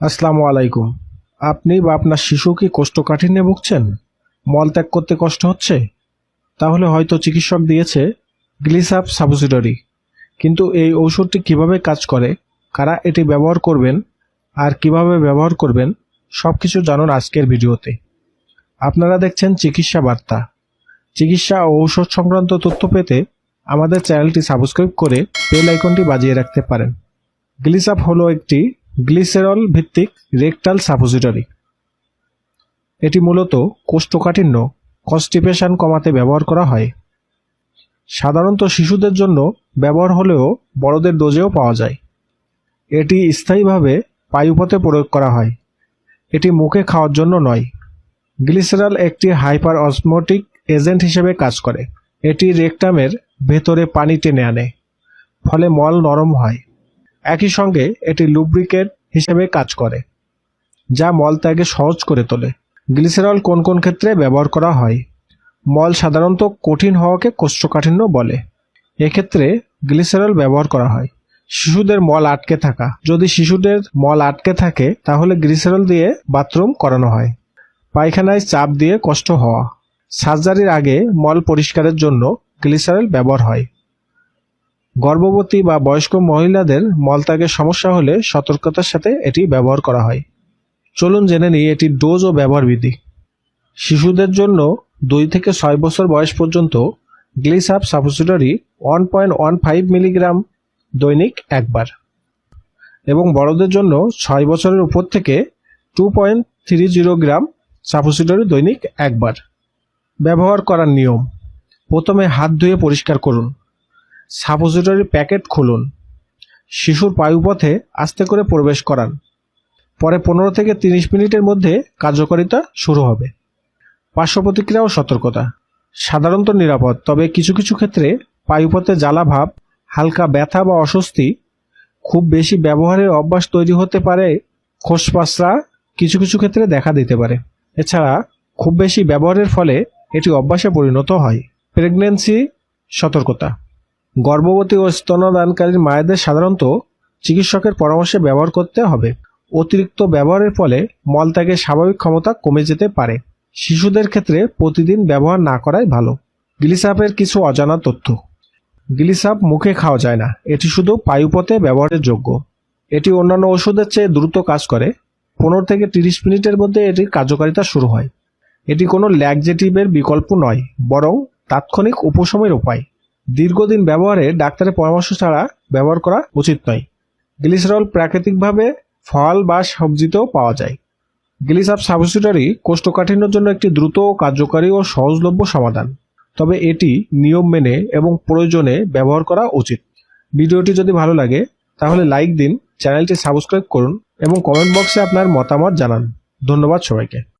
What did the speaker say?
আসসালামু আলাইকুম। আপনি বা আপনার শিশু কি কোষ্ঠকাঠিন্যে ভুগছেন? মলত্যাগ করতে কষ্ট হচ্ছে? তাহলে হয়তো চিকিৎসক দিয়েছে গ্লিসাপ সাবসিডারি। কিন্তু এই ঔষধটি কীভাবে কাজ করে? কারা এটি ব্যবহার করবেন? আর কীভাবে ব্যবহার করবেন? সব কিছু জানুন আজকের ভিডিওতে। আপনারা দেখছেন চিকিৎসা বার্তা। চিকিৎসা ও ঔষধ সংক্রান্ত তথ্য পেতে আমাদের চ্যানেলটি সাবস্ক্রাইব করে বেল আইকনটি বাজিয়ে রাখতে পারেন। গ্লিসাপ হলো একটি গ্লিসেরল ভিত্তিক রেকটাল সাপোজিটরি। এটি মূলত কোষ্ঠকাঠিন্য, কনস্টিপেশন কমাতে ব্যবহার করা হয়। সাধারণত শিশুদের জন্য ব্যবহার হলেও বড়দের ডোজেও পাওয়া যায়। এটি স্থায়ীভাবে পায়ুপথে প্রয়োগ করা হয়। এটি মুখে খাওয়ার জন্য নয়। গ্লিসেরল একটি হাইপার অসমোটিক এজেন্ট হিসেবে কাজ করে। এটি রেকটামের ভেতরে পানি টেনে আনে, ফলে মল নরম হয়। একই সঙ্গে এটি লুব্রিকেট হিসেবে কাজ করে, যা মল ত্যাগে সহজ করে তোলে। গ্লিসেরল কোন কোন ক্ষেত্রে ব্যবহার করা হয়? মল সাধারণত কঠিন হওয়াকে কোষ্ঠকাঠিন্য বলে। এক্ষেত্রে গ্লিসেরল ব্যবহার করা হয়। শিশুদের মল আটকে থাকা। যদি শিশুদের মল আটকে থাকে, তাহলে গ্লিসেরল দিয়ে বাথরুম করানো হয়। পায়খানায় চাপ দিয়ে কষ্ট হওয়া। সার্জারির আগে মল পরিষ্কারের জন্য গ্লিসারেল ব্যবহার হয়। গর্ভবতী বা বয়স্ক মহিলাদের মলত্যাগের সমস্যা হলে সতর্কতার সাথে এটি ব্যবহার করা হয়। চলুন জেনে নিই এটির ডোজ ও ব্যবহার বিধি। শিশুদের জন্য দুই থেকে ছয় বছর বয়স পর্যন্ত গ্লিসাপ suppository one point one five milligram দৈনিক একবার এবং বড়দের জন্য ছয় বছরের উপর থেকে two point three zero gram suppository দৈনিক একবার। ব্যবহার করার নিয়ম। প্রথমে হাত ধুয়ে পরিষ্কার করুন। সাপোজিটরি প্যাকেট খুলুন। শিশুর পায়ুপথে আস্তে করে প্রবেশ করান। পরে পনেরো থেকে তিরিশ মিনিটের মধ্যে কার্যকারিতা শুরু হবে। পার্শ্ব প্রতিক্রিয়া ও সতর্কতা। সাধারণত নিরাপদ, তবে কিছু কিছু ক্ষেত্রে পায়ুপথে জ্বালা ভাব, হালকা ব্যথা বা অস্বস্তি, খুব বেশি ব্যবহারের অভ্যাস তৈরি হতে পারে খোসপাসরা কিছু কিছু ক্ষেত্রে দেখা দিতে পারে। এছাড়া খুব বেশি ব্যবহারের ফলে এটি অভ্যাসে পরিণত হয়। প্রেগন্যান্সি, সতর্কতা। গর্ভবতী ও স্তনদানকারীর মায়েদের সাধারণত চিকিৎসকের পরামর্শে ব্যবহার করতে হবে। অতিরিক্ত ব্যবহারের ফলে মলত্যাগের স্বাভাবিক ক্ষমতা কমে যেতে পারে। শিশুদের ক্ষেত্রে প্রতিদিন ব্যবহার না করাই ভালো। গিলিসাপের কিছু অজানা তথ্য। গিলিসাপ মুখে খাওয়া যায় না। এটি শুধু পায়ুপথে ব্যবহারের যোগ্য। এটি অন্যান্য ওষুধের চেয়ে দ্রুত কাজ করে। পনেরো থেকে তিরিশ মিনিটের মধ্যে এটির কার্যকারিতা শুরু হয়। এটি কোনো ল্যাকজেটিভের বিকল্প নয়, বরং তাৎক্ষণিক উপশমের উপায়। দীর্ঘদিন ব্যবহারে ডাক্তারের পরামর্শ ছাড়া ব্যবহার করা উচিত নয়। গ্লিসারল প্রাকৃতিকভাবে ফল বা সবজিতেও পাওয়া যায়। গ্লিসাপ সাবসিডারি কোষ্ঠকাঠিন্যের জন্য একটি দ্রুত, কার্যকারী ও সহজলভ্য সমাধান। তবে এটি নিয়ম মেনে এবং প্রয়োজনে ব্যবহার করা উচিত। ভিডিওটি যদি ভালো লাগে, তাহলে লাইক দিন, চ্যানেলটি সাবস্ক্রাইব করুন এবং কমেন্ট বক্সে আপনার মতামত জানান। ধন্যবাদ সবাইকে।